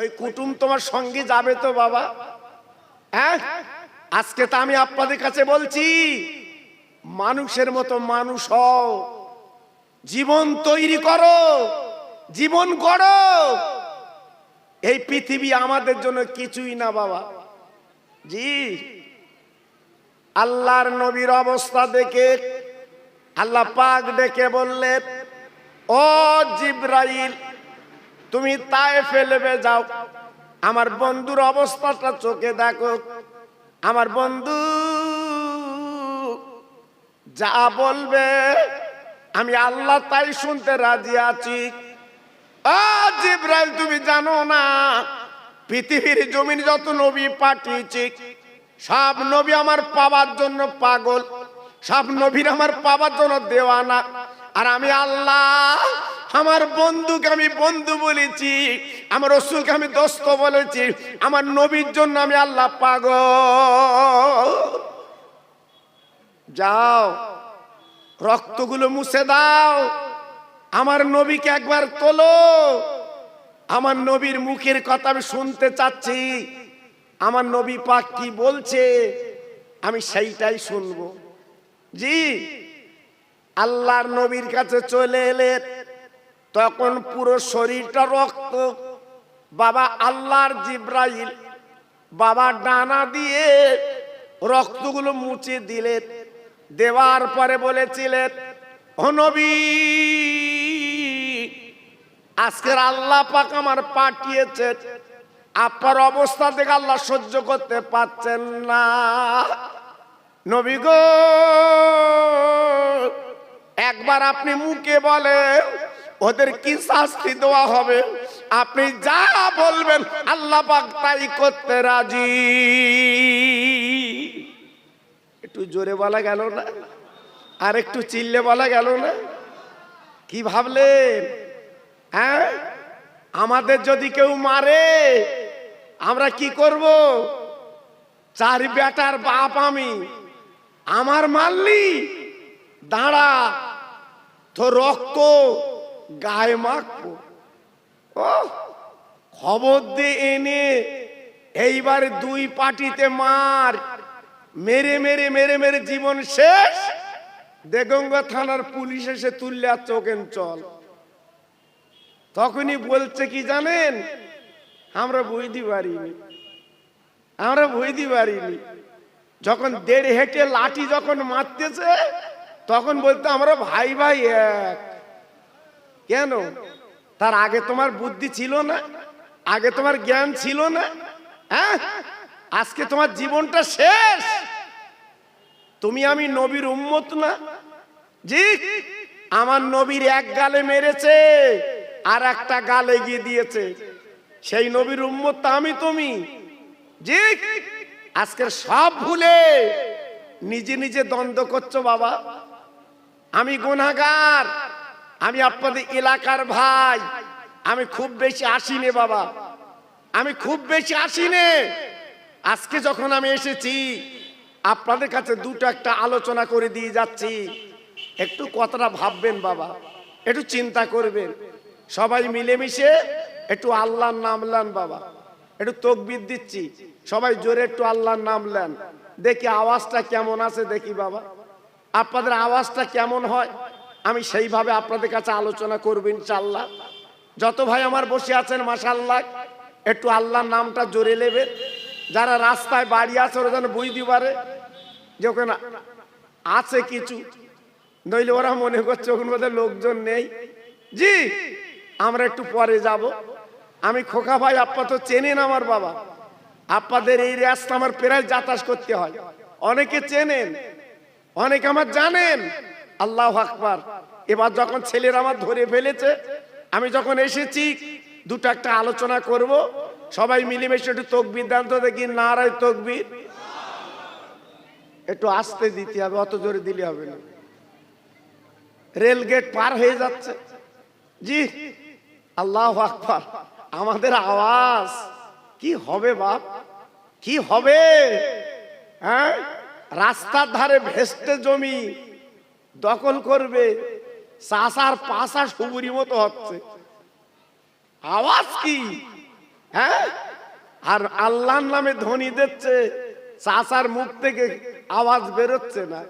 ওই কুটুম তোমার সঙ্গে যাবে তো, বাবা। হ্যাঁ? আজকে তো আমি আপনাদের কাছে বলছি, মানুষের মতো মানুষ হও, জীবন তৈরি করো, জীবন গড়ো। এই পৃথিবী আমাদের জন্য কিছুই না, বাবা। জি, আল্লাহর নবীর অবস্থা দেখে, আল্লাহ পাক ডেকে বললেন, ও জিব্রাইল তুমি তাই ফেলবে যাও। আমার বন্ধুর অবস্থাটা চোখে দেখো। আমার বন্ধু যা বলবে, আমি আল্লাহ তাই শুনতে রাজি আছি। জিব্রাইল, তুমি জানো না, পৃথিবীর জমিন যত নবী পাঠিয়েছি, সব নবী আমার পাবার জন্য পাগল, সব নবীর আমার পাওয়ার জন্য দেওয়ানা। আর আমি আল্লাহ আমার বন্ধুকে আমি বন্ধু বলেছি, আমার রসুলকে আমি দোস্ত বলেছি, আমার নবীর জন্য আমি আল্লাহ পাগ যাও, রক্তগুলো মুছে দাও, আমার নবীকে একবার তোলো। আমার নবীর মুখের কথা আমি শুনতে চাচ্ছি, আমার নবী পাক কি বলছে, আমি সেইটাই শুনব। জি, আল্লাহর নবীর কাছে চলে এলে তখন পুরো শরীরটা রক্ত। বাবা আল্লাহর জিব্রাইল বাবা ডানা দিয়ে রক্তগুলো মুছে দিলেন। দেওয়ার পরে বলেছিলেন, ও নবী, আজকের আল্লাহ পাক আমার পাঠিয়েছে আপনার অবস্থা থেকে আল্লাহ সহ্য করতে পারছেন না। নবী গো, একবার আপনি মুখে বলেন ওদের কি শাস্তি দেওয়া হবে। আপনি যা বলবেন, আল্লাহ পাক তাই করতে রাজি। একটু জোরে বলা গেল না? আর একটু চিল্লে বলা গেল না? কি ভাবলেন? হ্যাঁ? আমাদের যদি কেউ মারে, আমরা কি করব? চার বেটার বাপ আমি, আমার মারলি দাঁড়া তো রক্ত গায়ে মাখবো। ও খবর দিয়ে এনে, এইবার দুই পার্টিতে মার। মেরে মেরে মেরে মেরে জীবন শেষ। দেগঙ্গা থানার পুলিশ এসে তুললে আর চোখেন চল। তখনই বলছে কি জানেন, আমরা বুঝতে পারিনি। আমরা বুঝতে পারিনি। যখন দেড় হেঁটে লাঠি যখন মারতেছে, তখন বলতে আমরা ভাই ভাই এক। কেন? তার আগে তোমার বুদ্ধি ছিল না? আগে তোমার জ্ঞান ছিল না? হ্যাঁ? আজকে তোমার জীবনটা শেষ। তুমি আমি নবীর উম্মত না? জি? আমার নবীর এক গালে মেরেছে, আর একটা গালে গিয়ে দিয়েছে। সেই নবীর উম্মত আমি তুমি। জি? আজকের সব ভুলে নিজে নিজে দ্বন্দ্ব করছ বাবা। আমি গুনাগার আমি আপনাদের এলাকার ভাই। আমি খুব বেশি আসিনে বাবা। আমি খুব বেশি আসিনে। আজকে যখন আমি এসেছি, আপনাদের কাছে দুটো একটা আলোচনা করে দিয়ে যাচ্ছি। একটু কথাটা ভাববেন বাবা, একটু চিন্তা করবেন। সবাই মিলেমিশে একটু আল্লাহর নাম লেন বাবা। একটু তকবির দিচ্ছি। সবাই জোরে একটু আল্লাহর নাম লেন দেখি আওয়াজটা কেমন আছে দেখি বাবা। আপনাদের আওয়াজটা কেমন হয়? আমি সেইভাবে আপনাদের কাছে আলোচনা করব ইনশাল্লাহ যত ভাই আমার বসে আছেন মাসাল্লাহ একটু আল্লাহর নামটা জোরে নেবেন। যারা রাস্তায় বাড়ি আছে, ওরা যেন বুঝতে পারে যে ওখানে আছে কিছু। নইলে ওরা মনে করছে ওখানে বোধহয় লোকজন নেই। জি, আমরা একটু পরে যাব। আমি খোকা ভাই, আপা তো চেনেন আমার বাবা। আপাদের এই রাস্তা আমার প্রায় যাতায়াত করতে হয়। অনেকে চেনেন, অনেকে আমার জানেন। আল্লাহ আকবার। এবার যখন ছেলেরা আমার ধরে ফেলেছে, আমি যখন এসেছি, দুটো একটা আলোচনা করব, সবাই মিলেমিশে একটু তকবির দেন তো দেখি নারায় তকবির। একটু আসতে দিতে হবে, অত জোরে দিলে হবে না। রেল গেট পার হয়ে যাচ্ছে। জি, আল্লাহ আকবার। আমাদের আওয়াজ, কি হবে বাপ? কি হবে? হ্যাঁ? রাস্তার ধারে ভেস্টে জমি। দখল করবে, চাষার পাশা সুবুরি মতো হচ্ছে। আওয়াজ কি? হ্যাঁ? আর আল্লাহর নামে ধ্বনি দিচ্ছে চাচার মুখ থেকে আওয়াজ বেরোচ্ছে না।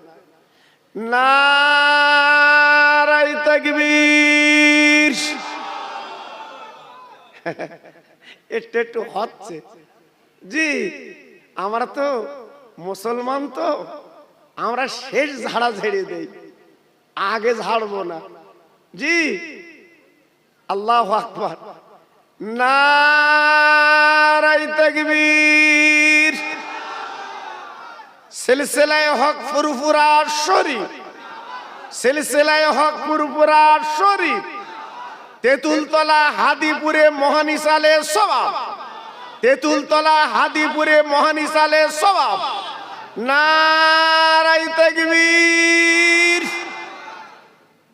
একটু একটু হচ্ছে। জি, আমরা তো মুসলমান তো, আমরা শেষ ঝাড়া ঝেড়ে দেই। আগে ঝাড়বো না। জি। আল্লাহ আকবর। নারাই তাকবীর। সিলসিলায় হক ফুরফুরা শরীফ। সিলসিলায় হক ফুরফুরা শরীফ। তেঁতুলতলা হাদিপুরে মহানিসালে সবাব তেঁতুলতলা হাদিপুরে মহানিসালে সবাব নারাই তাকবীর।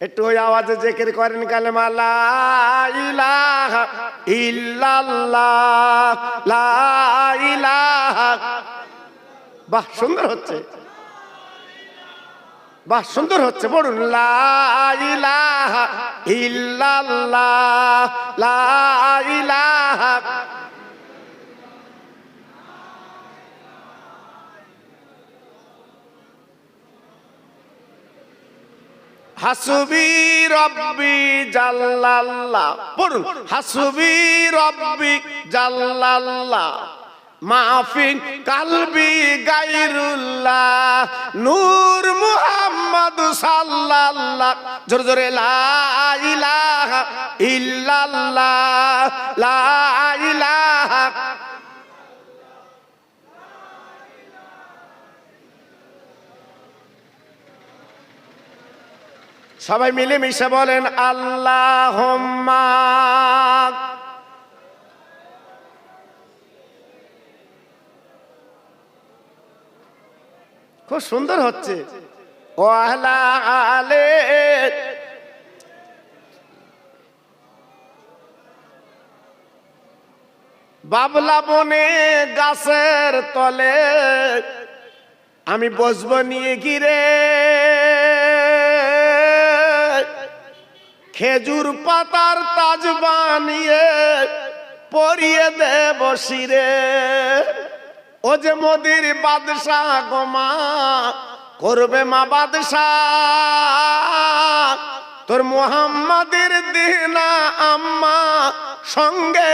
একটু ওই আওয়াজে জেকের করেন কালেমা, লা ইলাহা ইল্লাল্লাহ, লা ইলাহা। বাহ, সুন্দর হচ্ছে। বাহ, সুন্দর হচ্ছে, পড়ুন। লা ইলাহা ইল্লাল্লাহ হাসুবি রব্বি জাল্লাল্লাহ পড়ুন। হাসুবি রব্বি জাল্লাল্লাহ মাফিন কালবি গাইরুল্লাহ, নূর মুহাম্মদ সাল্লাল্লাহ, জোরে জোরে লা ইলাহা ইল্লাল্লাহ, লা ইলাহা সবাই মিলে মিশে বলেন আল্লাহ খুব সুন্দর হচ্ছে। আলে বাবলা বনে গাছের তলে আমি বসবো নিয়ে গিরে খেজুর পাতার তাজ বানিয়ে পরিয়ে দেব শিরে। ও যে মোদির বাদশাহ গোমা করবে মা বাদশাহ। তোর মোহাম্মদের দিনা আম্মা সঙ্গে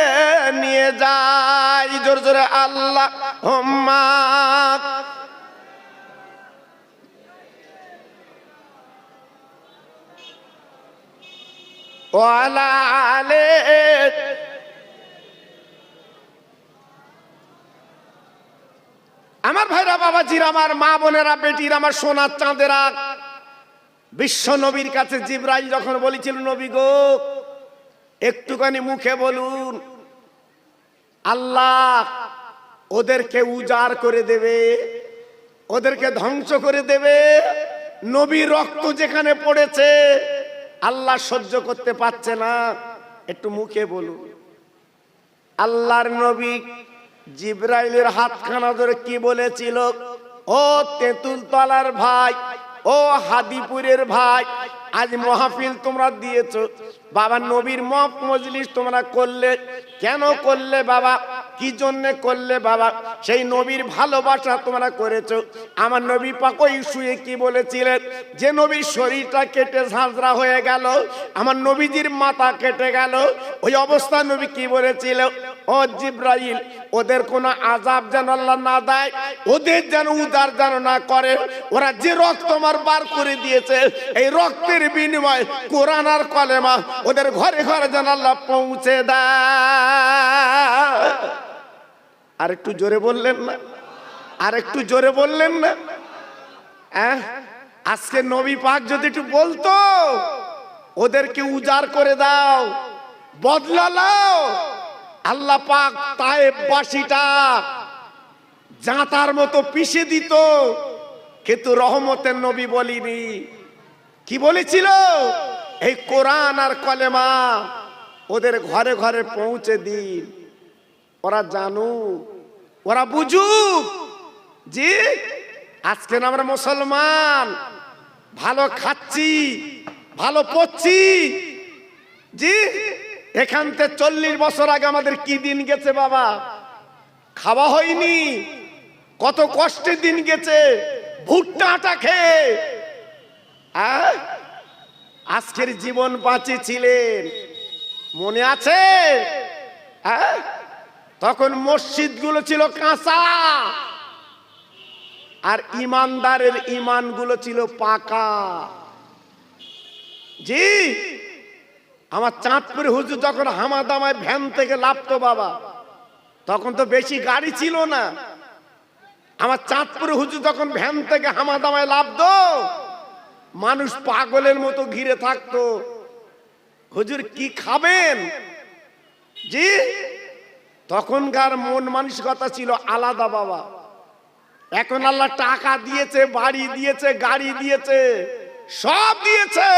নিয়ে যাই। জোর জোরে আল্লাহ হোম্মা। আমার ভাইরা বাবাজির, আমার মা বোনেরা, বেটির, আমার সোনার চাঁদেরা। বিশ্ব নবীর কাছে জিব্রাইল যখন বলেছিল, নবী গো, একটুখানি মুখে বলুন, আল্লাহ ওদেরকে উজাড় করে দেবে, ওদেরকে ধ্বংস করে দেবে নবী রক্ত যেখানে পড়েছে আল্লাহ সহ্য করতে পারছে না। একটু মুখে বলুন। আল্লাহর নবী জিব্রাইলের হাতখানা ধরে কি বলেছিল? ও তেঁতুল তলার ভাই, ও হাদিপুরের ভাই, আজ মহাফিল তোমরা দিয়েছ। বাবা, নবীর মফ মজলিস তোমরা করলে। কেন করলে বাবা? কি জন্য করলে বাবা? সেই নবীর ভালোবাসা তোমরা করেছ। আমার নবী পাক ওই শুয়ে কি বলেছিলেন? যে নবীর শরীরটা কেটে ঝাঁঝরা হয়ে গেল, আমার নবীজির মাথা কেটে গেল, ওই অবস্থা নবী কি বলেছিল? ও জিব্রাইল, ওদের কোনো আজাব যেন আল্লাহ না দেয়, ওদের যেন উদার যেন না করে, ওরা যে রক্ত আমার বার করে দিয়েছে, এই রক্তের বিনিময় কোরআন আর কলেমা ওদের ঘরে ঘরে যেন আল্লাহ পৌঁছে দেয়। আর একটু জোরে বললেন না? আর একটু জোরে বললেন না? আজকে নবী পাক যদি একটু বলতো, ওদেরকে উজাড় করে দাও, বদলা লাও আল্লাহ পাক তায়েব বাসিটা জাঁতার মতো পিষে দিত, কিন্তু রহমতের নবী বলিনি। কি বলেছিল? এই কোরআন আর কলেমা ওদের ঘরে ঘরে পৌঁছে দিন। ওরা জানুক ওরা বুঝুক জি আজকে আমরা মুসলমান, ভালো খাচ্ছি, ভালো পড়ছি। জি, এখান থেকে চল্লিশ বছর আগে আমাদের কি দিন গেছে বাবা? খাওয়া হয়নি, কত কষ্টের দিন গেছে, ভুট্টা আটা খেয়ে? আজকের জীবন বাঁচিয়েছিলেন। মনে আছে? হ্যাঁ? তখন মসজিদগুলো ছিল কাঁচা। আর ইমানদারের ইমানগুলো ছিল পাকা। জি, আমার চাঁদপুর হুজুর যখন হামাদামায় ভ্যান থেকে লাভতো বাবা, তখন তো বেশি গাড়ি ছিল না। আমার চাঁদপুর হুজুর যখন ভ্যান থেকে হামা হামাদামায় লাভতো মানুষ পাগলের মতো ঘিরে থাকতো। হুজুর কি খাবেন? জি তখনকার মন মানসিকতা ছিল আলাদা বাবা। এখন আল্লাহ টাকা দিয়েছে, বাড়ি দিয়েছে, গাড়ি দিয়েছে, সব দিয়েছে।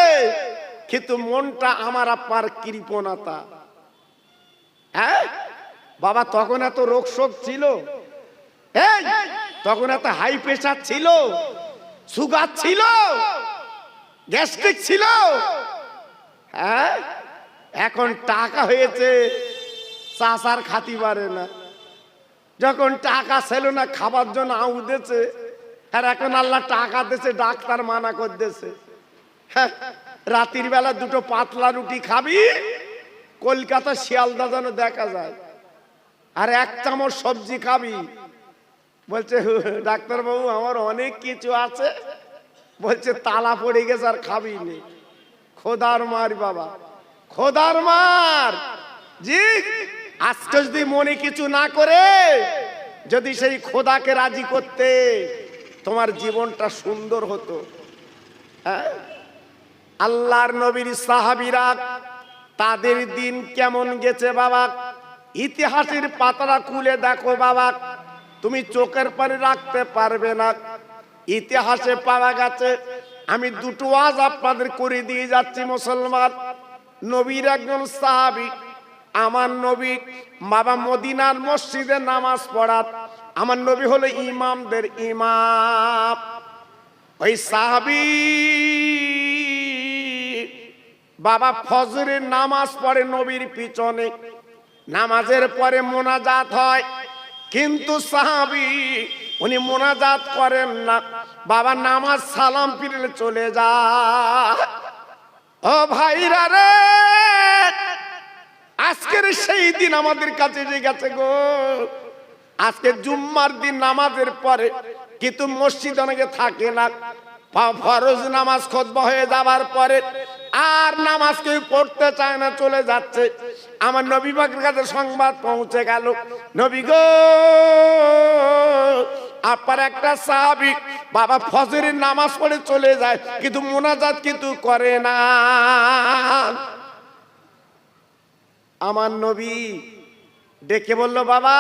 কিন্তু মনটা আমার আপার কৃপণতা। হ্যাঁ? বাবা, তখন এত রোগ শোক ছিল। তখন এত হাই প্রেশার ছিল। সুগার ছিল। গ্যাস্ট্রিক ছিল। হ্যাঁ? এখন টাকা হয়েছে। চাষার খাতি পারে না। যখন টাকা ছিল না খাবার জন্য আউদেছে আর এখন আল্লাহ টাকা দিয়েছে ডাক্তার মানা করতেছে। হ্যাঁ, রাতের বেলা দুটো পাতলা রুটি খাবি কলকাতা শিয়ালদা যেন দেখা যায়। আর এক চামচ সবজি খাবি। বলছে ডাক্তার বাবু আমার অনেক কিছু আছে। বলছে তালা পড়ে গেছে আর খাবি নে। খোদার মার বাবা খোদার মার। জি আজকে যদি মনে কিছু না করে, যদি সেই খোদাকে রাজি করতে তোমার জীবনটা সুন্দর হতো হ্যাঁ? আল্লাহর নবীর সাহাবিরা তাদের দিন কেমন গেছে বাবা? ইতিহাসের পাতাটা খুলে দেখো বাবা, তুমি চোখের পারে রাখতে পারবে না। ইতিহাসে পাওয়া গেছে, আমি দুটো আজ আপনাদের করে দিয়ে যাচ্ছি মুসলমান। নবীর একজন সাহাবি আমার নবী বাবা মদিনার মসজিদে নামাজ পড়াত। আমার নবী হলো ইমামদের ইমাম। ওই সাহাবি বাবা ফজরের নামাজ পড়ে নবীর পিছনে। নামাজের পরে মোনাজাত হয়। কিন্তু সাহাবি, উনি মোনাজাত করেন না। বাবা নামাজ সালাম ফিরলে চলে যায়। ও ভাইরা রে আজকের সেই দিন আমাদের কাছে যে গেছে গো। আজকে জুম্মার দিন নামাজের পরে কিন্তু মসজিদ অনেকে থাকে না। ফরজ নামাজ খতবা হয়ে যাবার পরে আর নামাজ কেউ পড়তে চায় না, চলে যাচ্ছে। আমার নবী পাকের কাছে সংবাদ পৌঁছে গেল। নবী গো, আপনার একটা সাহাবি বাবা ফজরের নামাজ পড়ে চলে যায়, কিন্তু মোনাজাত কিন্তু করে না। আমার নবী ডেকে বলল, বাবা,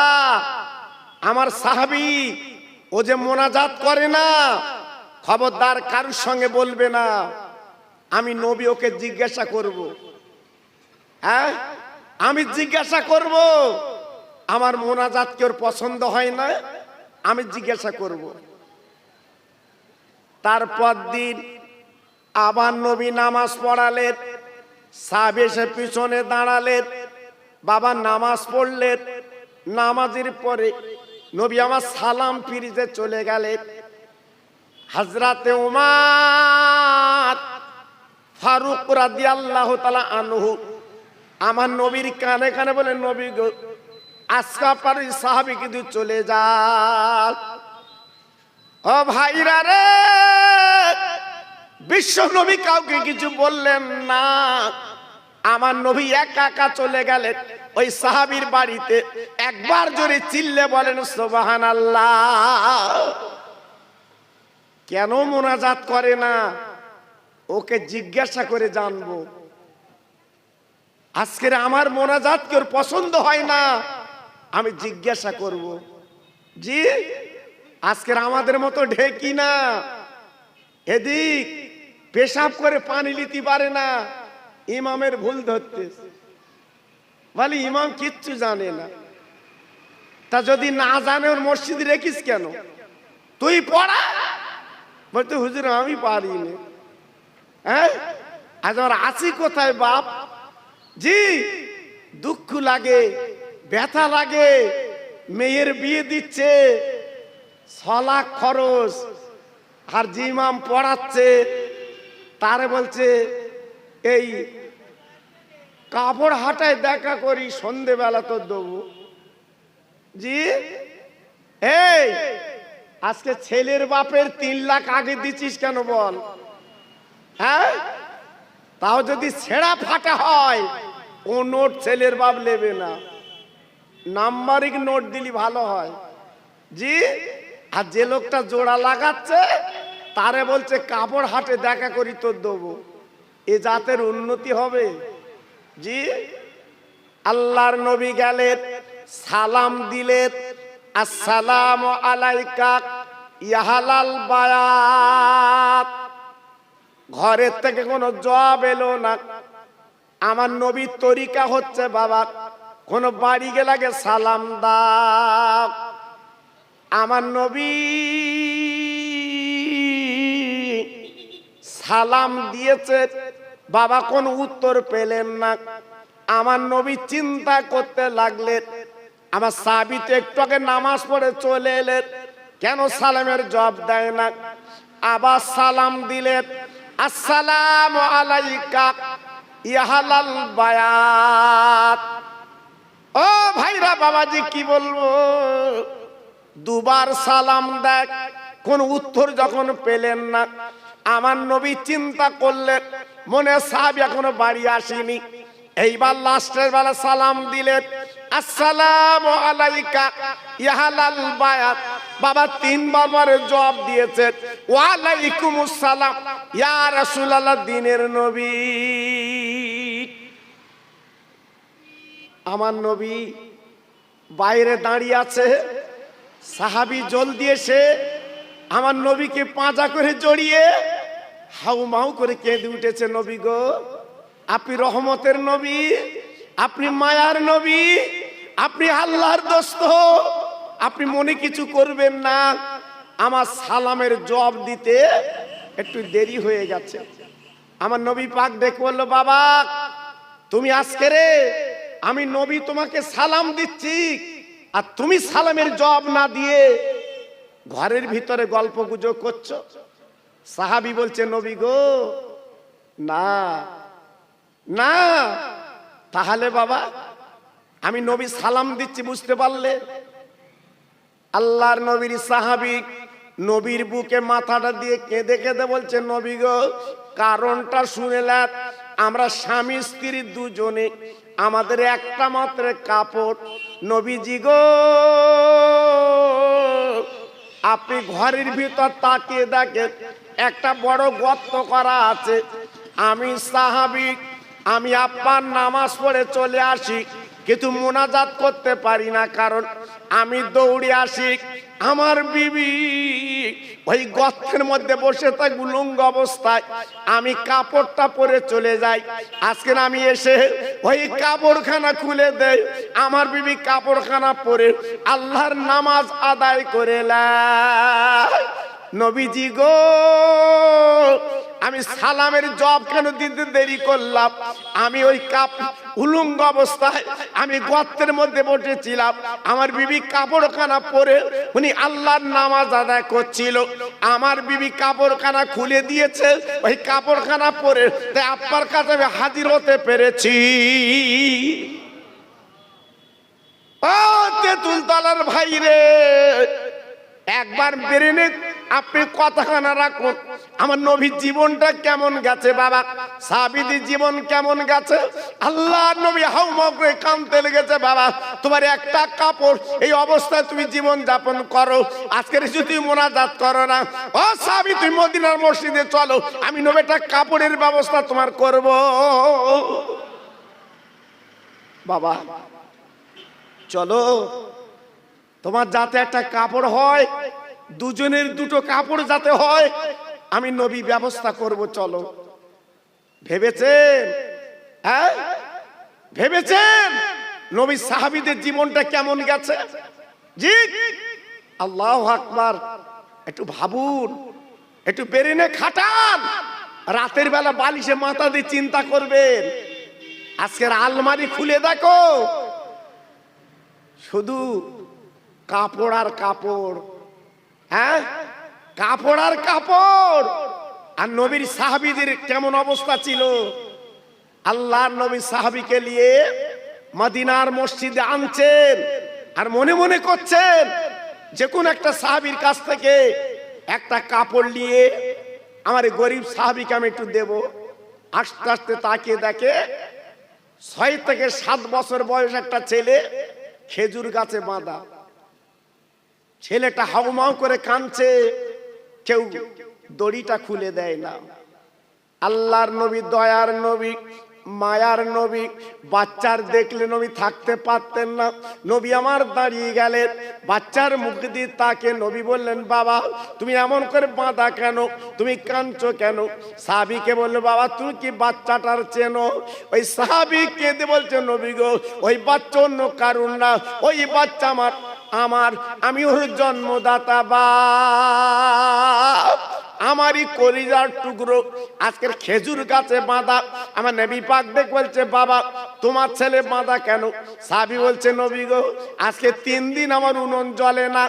আমার সাহাবি ও যে মোনাজাত করে না, খবরদার কারুর সঙ্গে বলবে না। আমি নবী ওকে জিজ্ঞাসা করব। হ্যাঁ? আমি জিজ্ঞাসা করব, আমার মোনাজাত কেউ পছন্দ হয় না? আমি জিজ্ঞাসা করব। তারপর দিন আবার নবী নামাজ পড়ালেন, সাহেব এসে পিছনে দাঁড়ালেন বাবা নামাজ পড়লেন নামাজের পরে নবী আমার সালাম ফিরিতে চলে গেলেন হাজরাতে উমার ফারুক রাদি আল্লাহ তালা আনহু আমার নবীর কানে কানে বলে, নবী গো, আজকা পারি সাহাবি কিন্তু চলে যা ও ভাইরা রে, বিশ্ব নবী কাউকে কিছু বললেন না। আমার নবী একা একা চলে গেলেন। ওই সাহাবির বাড়িতে একবার জোরে চিল্লে বলেন সোবাহান আল্লাহ কেন মোনাজাত করে না? ওকে জিজ্ঞাসা করে জানব। আজকের আমার মোনাজাত কেউ পছন্দ হয় না? আমি জিজ্ঞাসা করব। জি, আজকের আমাদের মতো ঢেকি না। এদিক পেশাব করে পানি নিতে পারে না। ইমামের ভুল ধরতে। বলে, ইমাম কিচ্ছু জানে না। তা যদি না জানে, ওর মসজিদ রেখিস কেন? তুই পড়া। বলতে, হুজুর, আমি পারিনি হ্যাঁ? আজ আছি কোথায়, বাপ? জি, দুঃখ লাগে, ব্যথা লাগে, মেয়ের বিয়ে দিচ্ছে ছ লাখ খরচ, আর যে ইমাম পড়াচ্ছে, তারে বলছে এই কাপড় হাটায় দেখা করি, সন্ধেবেলা তোর দেবো। জি? এই, আজকে ছেলের বাপের তিন লাখ আগে দিচ্ছিস কেন বল? হ্যাঁ? তাও যদি ছেঁড়া ফাটা হয়, ও নোট ছেলের বাপ নেবে না। নাম্বারিক নোট দিলি ভালো হয়। জি? আর যে লোকটা জোড়া লাগাচ্ছে, তারে বলছে, কাপড় হাটে দেখা করি তোর দেবো। এ জাতের উন্নতি হবে। জি, আল্লাহর নবী গেলেন, সালাম দিলেন, আসসালাম আলাইকা ইয়াহালাল বায়াত। ঘরের থেকে কোনো জবাব এলো না। আমার নবীর তরিকা হচ্ছে, বাবা, কোনো বাড়ি গেলাগে সালাম দাও। আমার নবী সালাম দিয়েছে বাবা কোন উত্তর পেলেন না। আমার নবী চিন্তা করতে লাগলেন। আমার সাবিত একটু আগে নামাজ পড়ে চলে এলেন। কেন সালামের জবাব দেয় না? আবার সালাম দিলেন। আসসালাম আলাইকা ইহালাল বায়াত। ও ভাইরা বাবাজি, কি বলব? দুবার সালাম দেখ কোন উত্তর যখন পেলেন না। আমার নবী চিন্তা করলেন মনে সাহেব এখনও বাড়ি আসেনি। এইবার লাস্টের বেলা সালাম দিলেন। আসসালাম আলাইকা ইহালাল বায়াত। বাবা তিনবার মারে জবাব দিয়েছেন ওয়ালাইকুম আসসালাম ইয়া রাসূলুল্লাহ দিনের নবী। আমার নবী বাইরে দাঁড়িয়ে আছে, সাহাবি জলদি এসে আমার নবীকে পাঁজা করে জড়িয়ে হাউ মাউ করে কেঁদে উঠেছে নবী গো। আপনি রহমতের নবী, আপনি মায়ার নবী, আপনি আল্লাহর দোস্ত। আপনি মনে কিছু করবেন না। আমার সালামের জবাব দিতে একটু দেরি হয়ে গেছে। আমার নবী পাক ডেকে বলল, বাবা, তুমি আজকে রে, আমি নবী তোমাকে সালাম দিচ্ছি। আর তুমি সালামের জবাব না দিয়ে ঘরের ভিতরে গল্প গুজব করছ। সাহাবি বলছে, নবী গো, না না, তাহলে বাবা, আমি নবী সালাম দিচ্ছি, বুঝতে পারলে? আল্লাহর নবীর সাহাবিক নবীর বুকে মাথাটা দিয়ে কেঁদে কেঁদে বলছে, নবী গো, কারণটা শুনেলেন আমরা স্বামী, স্ত্রী দুজনে, আমাদের একটা মাত্র কাপড়, নবীজি গো, আপনি ঘরের ভিতর তাকিয়ে দেখেন একটা বড় গর্ত করা আছে। আমি সাহাবিক আমি আব্বার নামাজ পড়ে চলে আসি, কিন্তু মোনাজাত করতে পারি না, কারণ আমি দৌড়ে আসি। আমার বিবি ওই গর্তের মধ্যে বসে থাক উলঙ্গ অবস্থায়। আমি কাপড়টা পরে চলে যাই। আজকে আমি এসে ওই কাপড়খানা খুলে দেয় আমার বিবি কাপড়খানা পরে আল্লাহর নামাজ আদায় করে লাই। নবীজি গো, আমি সালামের জব কেন দিতে দেরি করলাম? আমি ওই কাপ উলুঙ্গ অবস্থায় আমি গর্তের মধ্যে বসেছিলাম। আমার বিবি কাপড়খানা পরে উনি আল্লাহর নামাজ আদায় করছিল। আমার বিবি কাপড়খানা খুলে দিয়েছে, ওই কাপড়খানা পরে তাই আপনার কাছে আমি হাজির হতে পেরেছি। তেঁতুল তলার ভাই রে একবার বেরেনে আপনি কথাখানা রাখুন। আমার নবীর জীবনটা কেমন গেছে বাবা? সাবিদির জীবন কেমন গেছে? আল্লাহ নবী হাউ করে কানতে লেগেছে বাবা। তোমার একটা কাপড়, এই অবস্থায় তুমি জীবন যাপন করো। আজকের যদি মোনাজাত করো না। ও সাবি, তুমি মদিনার মসজিদে চলো। আমি নবী, একটা কাপড়ের ব্যবস্থা তোমার করব। বাবা, চলো। তোমার যাতে একটা কাপড় হয় দুজনের দুটো কাপড় যাতে হয়, আমি নবী ব্যবস্থা করব, চলো। ভেবেছেন? হ্যাঁ? ভেবেছেন? নবী সাহাবিদের জীবনটা কেমন গেছে? জি? আল্লাহ আকবার। একটু ভাবুন, একটু বেরেনে খাটান। রাতের বেলা বালিশে মাথা দিয়ে চিন্তা করবেন। আজকের আলমারি খুলে দেখো। শুধু কাপড় আর কাপড়। হ্যাঁ? কাপড় আর কাপড়। আর নবীর সাহাবিদের কেমন অবস্থা ছিল? আল্লাহর নবী সাহাবিকে নিয়ে মদিনার মসজিদে আনছেন আর মনে মনে করছেন, যে কোন একটা সাহাবির কাছ থেকে একটা কাপড় নিয়ে আমার গরিব সাহাবিকে আমি একটু দেব। আস্তে আস্তে তাকিয়ে দেখে ছয় থেকে সাত বছর বয়স একটা ছেলে খেজুর গাছে বাঁধা। ছেলেটা হাউমাউ করে কাঁদছে। কেউ দড়িটা খুলে দেয় না। আল্লাহর নবী, দয়ার নবী, মায়ার নবী, বাচ্চার দেখলে নবী থাকতে পারতেন না। নবী আমার দাঁড়িয়ে গেলেন। বাচ্চার মুখ দিয়ে তাকে নবী বললেন, বাবা, তুমি এমন করে বাঁধা কেন? তুমি কাঁদছো কেন? সাহাবিকে বলল, বাবা, তুমি কি বাচ্চাটার চেনো? ওই সাহাবি কেঁদে বলছে, নবী গো, ওই বাচ্চা অন্য কারণ না। ওই বাচ্চা আমার আমার, আমি ওর জন্মদাতা বা আমারই কলিজার টুকরো, আজকের খেজুর গাছে বাঁধা। আমার নবী পাক দেখ বলছে বাবা, তোমার ছেলে বাঁধা কেন? সাবি বলছে, নবী গো, আজকে তিন দিন আমার উনুন জ্বলে না।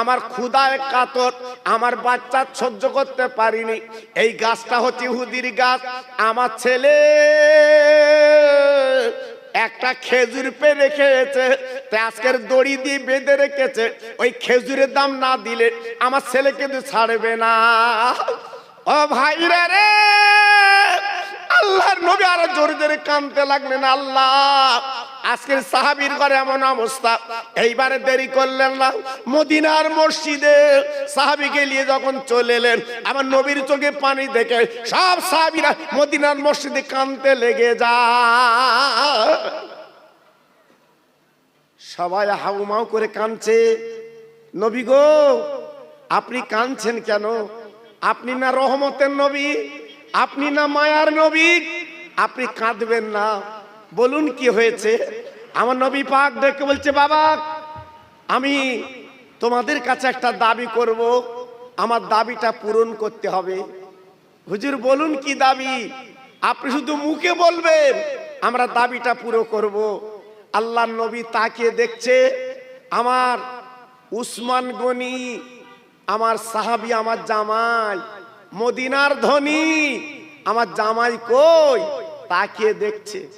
আমার ক্ষুদায় কাতর, আমার বাচ্চা সহ্য করতে পারিনি। এই গাছটা হচ্ছে ইহুদির গাছ। আমার ছেলে একটা খেজুর পে রেখেছে আজকের দড়ি দিয়ে বেঁধে রেখেছে। ওই খেজুরের দাম না দিলে আমার ছেলে কিন্তু ছাড়বে না। ও ভাইরা রে! আল্লাহর নবী আরও জোরে জোরে কানতে লাগলেন, আল্লাহ, আজকের সাহাবীর ঘরে এমন অবস্থা। এইবারে দেরি করলেন না, মদিনার মসজিদে সাহাবিকে নিয়ে যখন চলে এলেন, আমার নবীর চোখে পানি দেখে সব সাহাবীরা মদিনার মসজিদে কানতে লেগে যা সবাই হাউমাউ করে কাঁদছে, নবী গো, আপনি কাঁদছেন কেন? আপনি না রহমতের নবী? আপনি না মায়ার নবী? আপনি কাঁদবেন না। বলুন কি হয়েছে? আমার নবী পাক ডেকে বলছে, বাবা, আমি তোমাদের কাছে একটা দাবি করব। আমার দাবিটা পূরণ করতে হবে। হুজুর, বলুন কি দাবি? আপনি শুধু মুখে বলবেন, আমরা দাবিটা পুরো করব। আল্লাহ নবী তাকিয়ে দেখছে, আমার উসমান গনি, আমার সাহাবি, আমার জামাই মদিনার ধনী। আমার জামাই কই? তাকিয়ে দেখছে।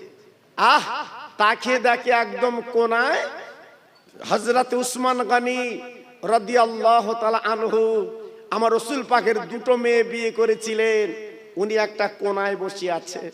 আহ, তাকিয়ে দেখে একদম কোনায় হজরত উসমান গানি রদি আল্লাহ আনহু আমার রসুল পাকের দুটো মেয়ে বিয়ে করেছিলেন। উনি একটা কোনায় বসে আছে।